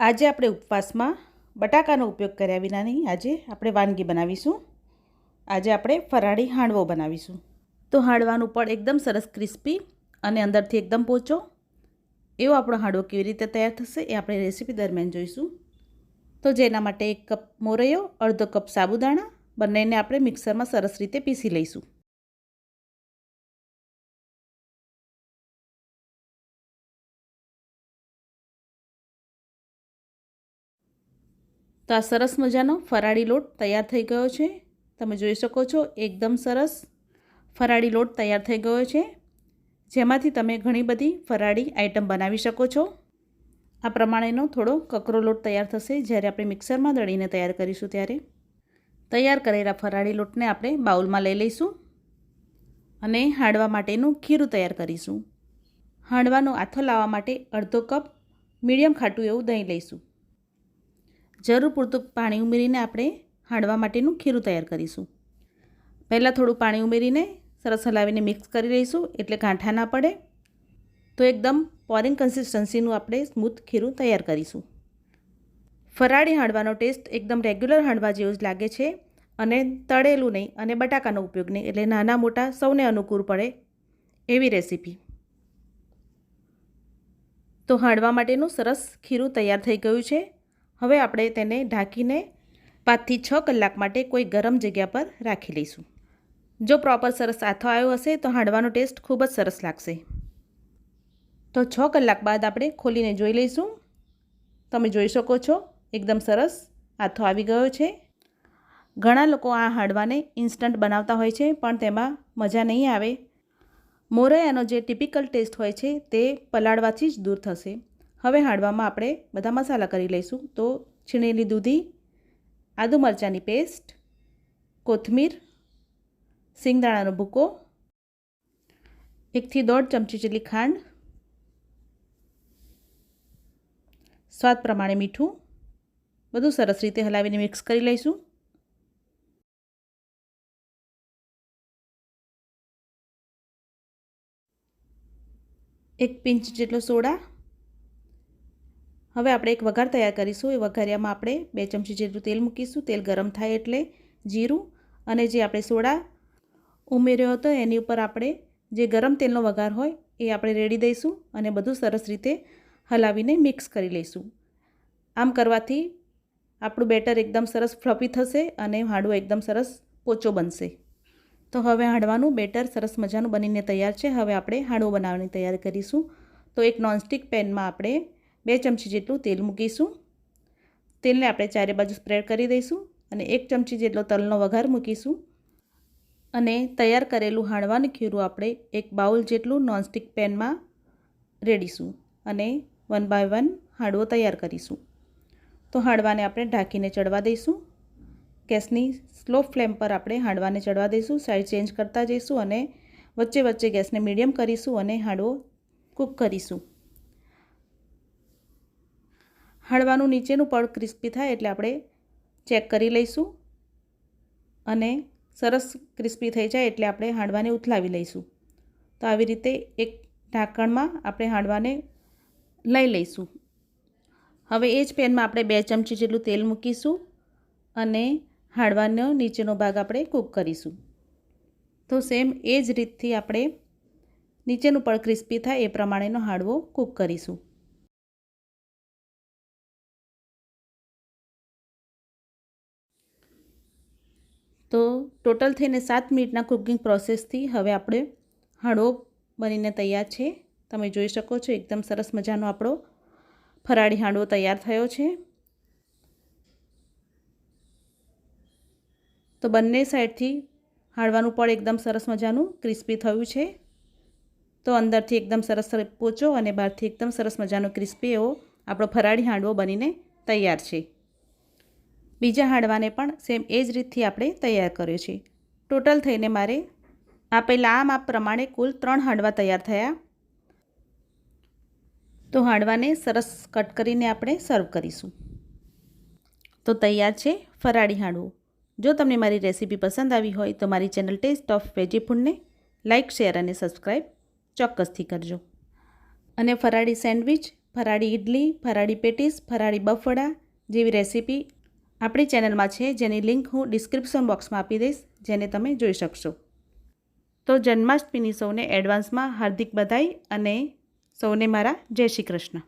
આજે આપણે ઉપવાસમાં બટાકાનો ઉપયોગ કર્યા વિનાની આજે આપણે વાનગી બનાવીશું. આજે આપણે ફરાળી હાંડવો બનાવીશું. તો હાંડવાનું પણ એકદમ સરસ ક્રિસ્પી અને અંદરથી એકદમ પોચો. એવો આપણો હાંડવો કેવી રીતે તૈયાર થશે એ આપણે રેસીપી દરમિયાન જોઈશું. તો જેના માટે એક કપ મોરૈયો, અડધો કપ સાબુદાણા બંનેને આપણે મિક્સરમાં સરસ રીતે પીસી લઈશું. તો આ સરસ મજાનો ફરાળી લોટ તૈયાર થઈ ગયો છે. તમે જોઈ શકો છો, એકદમ સરસ ફરાળી લોટ તૈયાર થઈ ગયો છે. જેમાંથી તમે ઘણી બધી ફરાળી આઈટમ બનાવી શકો છો. આ પ્રમાણેનો થોડો કકરો લોટ તૈયાર થશે, જ્યારે આપણે મિક્સરમાં દળીને તૈયાર કરીશું ત્યારે. તૈયાર કરેલા ફરાળી લોટને આપણે બાઉલમાં લઈ લઈશું અને હાંડવા માટેનું ખીરું તૈયાર કરીશું. હાંડવાનો આથો લાવવા માટે અડધો કપ મીડિયમ ખાટું એવું દહીં લઈશું. જરૂર પૂરતું પાણી ઉમેરીને આપણે હાંડવા માટેનું ખીરું તૈયાર કરીશું. પહેલાં થોડું પાણી ઉમેરીને સરસ હલાવીને મિક્સ કરી લઈશું એટલે ગાંઠા ના પડે. તો એકદમ પોરિંગ કન્સિસ્ટન્સીનું આપણે સ્મૂથ ખીરું તૈયાર કરીશું. ફરાળી હાંડવાનો ટેસ્ટ એકદમ રેગ્યુલર હાંડવા જેવો જ લાગે છે અને તળેલું નહીં અને બટાકાનો ઉપયોગ નહીં એટલે નાના મોટા સૌને અનુકૂળ પડે એવી રેસીપી. તો હાંડવા માટેનું સરસ ખીરું તૈયાર થઈ ગયું છે. હવે આપણે તેને ઢાંકીને પાંચથી છ કલાક માટે કોઈ ગરમ જગ્યા પર રાખી લઈશું. જો પ્રોપર સરસ આથો આવ્યો હશે તો હાંડવાનો ટેસ્ટ ખૂબ જ સરસ લાગશે. તો છ કલાક બાદ આપણે ખોલીને જોઈ લઈશું. તમે જોઈ શકો છો, એકદમ સરસ આથો આવી ગયો છે. ઘણા લોકો આ હાંડવાને ઇન્સ્ટન્ટ બનાવતા હોય છે, પણ તેમાં મજા નહીં આવે. મોરૈયાનો જે ટિપિકલ ટેસ્ટ હોય છે, તે પલાળવાથી જ દૂર થશે. હવે હાંડવામાં આપણે બધા મસાલા કરી લઈશું. તો છીણેલી દૂધી, આદુ મરચાંની પેસ્ટ, કોથમીર, સિંગદાણાનો ભૂકો, એકથી દોઢ ચમચી જેટલી ખાંડ, સ્વાદ પ્રમાણે મીઠું, બધું સરસ રીતે હલાવીને મિક્સ કરી લઈશું. એક પિંચ જેટલો સોડા હવે આપણે એક વઘાર તૈયાર કરીશું. એ વઘારિયામાં આપણે બે ચમચી જેટલું તેલ મૂકીશું. તેલ ગરમ થાય એટલે જીરું અને જે આપણે સોડા ઉમેર્યો હતો એની ઉપર આપણે જે ગરમ તેલનો વઘાર હોય એ આપણે રેડી દઈશું અને બધું સરસ રીતે હલાવીને મિક્સ કરી લઈશું. આમ કરવાથી આપણું બેટર એકદમ સરસ ફ્લફી થશે અને હાંડવો એકદમ સરસ પોચો બનશે. તો હવે હાંડવાનું બેટર સરસ મજાનું બનીને તૈયાર છે. હવે આપણે હાંડવો બનાવવાની તૈયાર કરીશું. તો એક નોનસ્ટિક પેનમાં આપણે બે ચમચી જેટલું તેલ મૂકીશું. તેલને આપણે ચારે બાજુ સ્પ્રેડ કરી દઈશું અને એક ચમચી જેટલો તલનો વઘાર મૂકીશું. અને તૈયાર કરેલું હાંડવાનું ખીરું આપણે એક બાઉલ જેટલું નોનસ્ટિક પેનમાં રેડીશું અને વન બાય વન હાંડવો તૈયાર કરીશું. તો હાંડવાને આપણે ઢાંકીને ચડવા દઈશું. ગેસની સ્લો ફ્લેમ પર આપણે હાંડવાને ચડવા દઈશું સાઈડ ચેન્જ કરતા જઈશું અને વચ્ચે વચ્ચે ગેસને મીડિયમ કરીશું અને હાંડવો કૂક કરીશું. હાંડવાનું નીચેનું પડ ક્રિસ્પી થાય એટલે આપણે ચેક કરી લઈશું. અને સરસ ક્રિસ્પી થઈ જાય એટલે આપણે હાંડવાને ઉથલાવી લઈશું. તો આવી રીતે એક ઢાંકણમાં આપણે હાંડવાને લઈ લઈશું. હવે એ જ પેનમાં આપણે બે ચમચી જેટલું તેલ મૂકીશું અને હાંડવાનો નીચેનો ભાગ આપણે કૂક કરીશું. તો સેમ એ જ રીતથી આપણે નીચેનું પળ ક્રિસ્પી થાય એ પ્રમાણેનો હાંડવો કૂક કરીશું. તો ટોટલ થઈને સાત મિનિટના કુકિંગ પ્રોસેસથી હવે આપણે હાંડવો બનીને તૈયાર છે. તમે જોઈ શકો છો, એકદમ સરસ મજાનો આપણો ફરાળી હાંડવો તૈયાર થયો છે. તો બંને સાઈડથી હાંડવાનું પણ એકદમ સરસ મજાનું ક્રિસ્પી થયું છે. તો અંદરથી એકદમ સરસ પોચો અને બહારથી એકદમ સરસ મજાનો ક્રિસ્પી એવો આપણો ફરાળી હાંડવો બનીને તૈયાર છે. બીજા હાંડવાને પણ સેમ એ જ રીતથી આપણે તૈયાર કર્યો છે. ટોટલ થઈને મારે આપેલા આ માપ પ્રમાણે કુલ ત્રણ હાંડવા તૈયાર થયા. તો હાંડવાને સરસ કટ કરીને આપણે સર્વ કરીશું. તો તૈયાર છે ફરાળી હાંડવું. જો તમને મારી રેસીપી પસંદ આવી હોય તો મારી ચેનલ ટેસ્ટ ઓફ વેજી ફૂડને લાઇક શેર અને સબસ્ક્રાઈબ ચોક્કસથી કરજો. અને ફરાળી સેન્ડવિચ, ફરાળી ઇડલી ફરાળી પેટીસ, ફરાળી બફડા જેવી રેસીપી આપણી ચેનલમાં છે, જેની લિંક હું ડિસ્ક્રિપ્શન બોક્સમાં આપી દઈશ, જેને તમે જોઈ શકશો. તો જન્માષ્ટમીની સૌને એડવાન્સમાં હાર્દિક બધાઈ અને સૌને મારા જય શ્રી કૃષ્ણ.